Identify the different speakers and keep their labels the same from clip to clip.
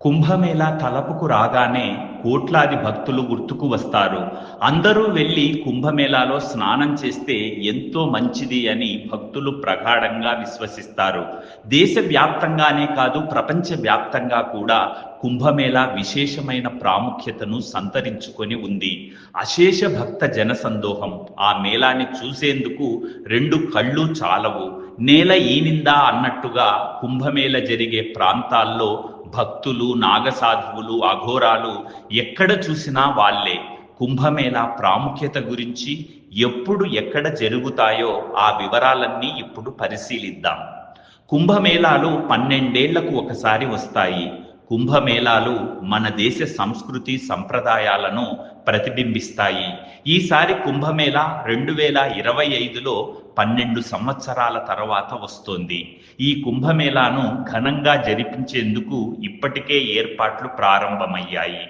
Speaker 1: కుంభమేళా తలపుకు రాగానే కోట్లాది భక్తులు గుర్తుకు వస్తారు. అందరూ వెళ్ళి కుంభమేళాలో స్నానం చేస్తే ఎంతో మంచిది అని భక్తులు ప్రగాఢంగా విశ్వసిస్తారు. దేశవ్యాప్తంగానే కాదు ప్రపంచ వ్యాప్తంగా కూడా కుంభమేళా విశేషమైన ప్రాముఖ్యతను సంతరించుకొని ఉంది. అశేష భక్త జనసందోహం. ఆ మేళాన్ని చూసేందుకు రెండు కళ్ళు చాలవు. నేల ఈనిందా అన్నట్టుగా కుంభమేళ జరిగే ప్రాంతాల్లో భక్తులు నాగసాధువులు అఘోరాలు ఎక్కడ చూసినా వాళ్ళే. కుంభమేళా ప్రాముఖ్యత గురించి ఎప్పుడు ఎక్కడ జరుగుతాయో ఆ వివరాలన్నీ ఇప్పుడు పరిశీలిద్దాం. కుంభమేళాలు పన్నెండేళ్ళకు ఒకసారి వస్తాయి. కుంభమేళాలు మన దేశ సంస్కృతి సంప్రదాయాలను ప్రతిబింబిస్తాయి. ఈసారి కుంభమేళా రెండు వేల ఇరవై ఐదులో పన్నెండు సంవత్సరాల తర్వాత వస్తోంది. ఈ కుంభమేళాను ఘనంగా జరిపించేందుకు ఇప్పటికే ఏర్పాట్లు ప్రారంభమయ్యాయి.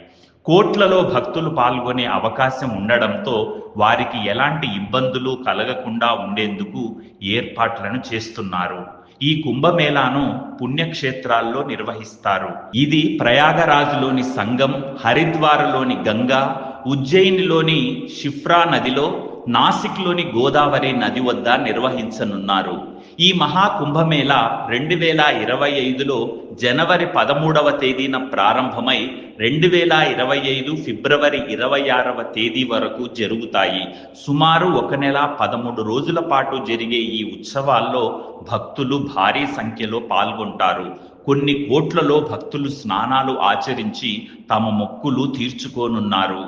Speaker 1: కోట్లలో భక్తులు పాల్గొనే అవకాశం ఉండడంతో వారికి ఎలాంటి ఇబ్బందులు కలగకుండా ఉండేందుకు ఏర్పాట్లను చేస్తున్నారు. ఈ కుంభమేళాను పుణ్యక్షేత్రాల్లో నిర్వహిస్తారు. ఇది ప్రయాగరాజులోని సంగం హరిద్వార్లోని గంగా ఉజ్జయినిలోని షిఫ్రా నదిలో నాసిక్లోని గోదావరి నది వద్ద నిర్వహించనున్నారు. ఈ మహా కుంభమేళా రెండు వేల ఇరవై ఐదులో జనవరి పదమూడవ తేదీన ప్రారంభమై రెండు వేల ఇరవై ఐదు ఫిబ్రవరి ఇరవై ఆరవ తేదీ వరకు జరుగుతాయి. సుమారు ఒక నెల పదమూడు రోజుల పాటు జరిగే ఈ ఉత్సవాల్లో భక్తులు భారీ సంఖ్యలో పాల్గొంటారు. కొన్ని కోట్లలో భక్తులు స్నానాలు ఆచరించి తమ మొక్కులు తీర్చుకోనున్నారు.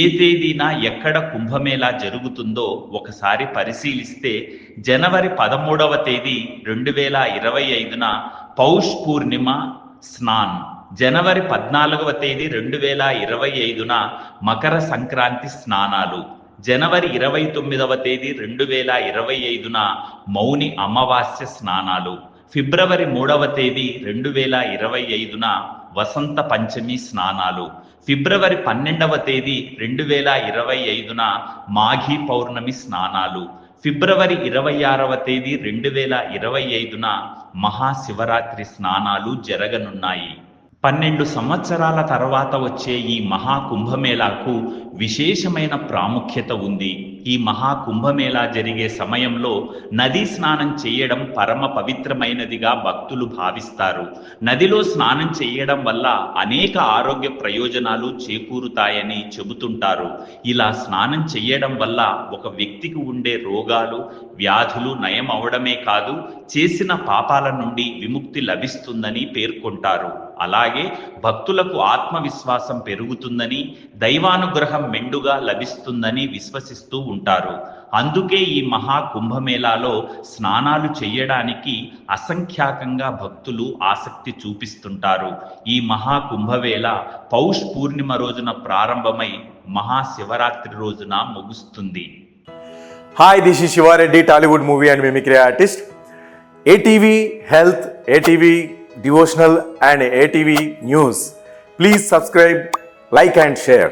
Speaker 1: ఏ తేదీన ఎక్కడ కుంభమేళా జరుగుతుందో ఒకసారి పరిశీలిస్తే జనవరి పదమూడవ తేదీ రెండు వేల ఇరవై ఐదున పౌష్ పూర్ణిమ స్నాన్. జనవరి పద్నాలుగవ తేదీ రెండు వేల ఇరవై ఐదున మకర సంక్రాంతి స్నానాలు. జనవరి ఇరవై తొమ్మిదవ తేదీ రెండు వేల ఇరవై ఐదున మౌని అమావాస్య స్నానాలు. ఫిబ్రవరి మూడవ తేదీ రెండు వేల ఇరవై ఐదున వసంత పంచమి స్నానాలు. ఫిబ్రవరి పన్నెండవ తేదీ రెండు వేల ఇరవై ఐదున మాఘీ పౌర్ణమి స్నానాలు. ఫిబ్రవరి ఇరవై ఆరవ తేదీ రెండు వేల ఇరవై ఐదున మహాశివరాత్రి స్నానాలు జరగనున్నాయి. పన్నెండు సంవత్సరాల తర్వాత వచ్చే ఈ మహా కుంభమేళాకు విశేషమైన ప్రాముఖ్యత ఉంది. ఈ మహా కుంభమేళా జరిగే సమయంలో నదీ స్నానం చేయడం పరమ పవిత్రమైనదిగా భక్తులు భావిస్తారు. నదిలో స్నానం చేయడం వల్ల అనేక ఆరోగ్య ప్రయోజనాలు చేకూరుతాయని చెబుతుంటారు. ఇలా స్నానం చేయడం వల్ల ఒక వ్యక్తికి ఉండే రోగాలు వ్యాధులు నయం అవడమే కాదు చేసిన పాపాల నుండి విముక్తి లభిస్తుందని పేర్కొంటారు. అలాగే భక్తులకు ఆత్మవిశ్వాసం పెరుగుతుందని దైవానుగ్రహం మెండుగా లభిస్తుందని విశ్వసిస్తూ ఉంటారు. అందుకే ఈ మహా కుంభమేళాలో స్నానాలు చేయడానికి అసంఖ్యాకంగా భక్తులు ఆసక్తి చూపిస్తుంటారు. ఈ మహా మహాకుంభవేళ పౌష్ పూర్ణిమ రోజున ప్రారంభమై మహాశివరాత్రి రోజున ముగుస్తుంది.
Speaker 2: Hi this is Siva Reddy Tollywood movie and mimicry artist ATV health ATV devotional and ATV news please subscribe like and share